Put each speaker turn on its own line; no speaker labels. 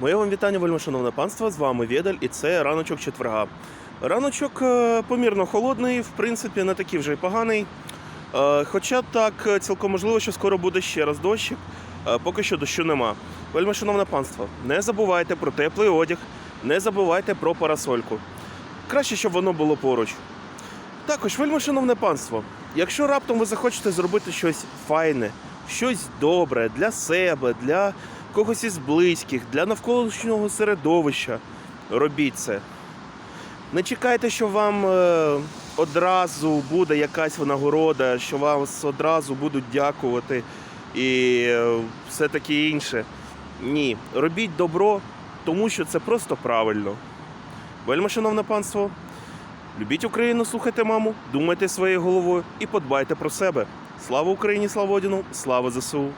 Моє вам вітання, вельми шановне панство. З вами Ведаль, і це раночок четверга. Раночок е, помірно холодний, в принципі, не такий вже й поганий. Е, Хоча так, е, цілком можливо, що скоро буде ще раз дощик. Поки що дощу нема. Вельми шановне панство, не забувайте про теплий одяг, не забувайте про парасольку. Краще, щоб воно було поруч. Також, вельми шановне панство, якщо раптом ви захочете зробити щось файне, щось добре для себе, для когось із близьких, для навколишнього середовища, робіть це. Не чекайте, що вам е, одразу буде якась винагорода, що вас одразу будуть дякувати і е, все таке інше. Ні, робіть добро, тому що це просто правильно. Вельми шановне панство, любіть Україну, слухайте маму, думайте своєю головою і подбайте про себе. Слава Україні, слава Одіну, слава ЗСУ!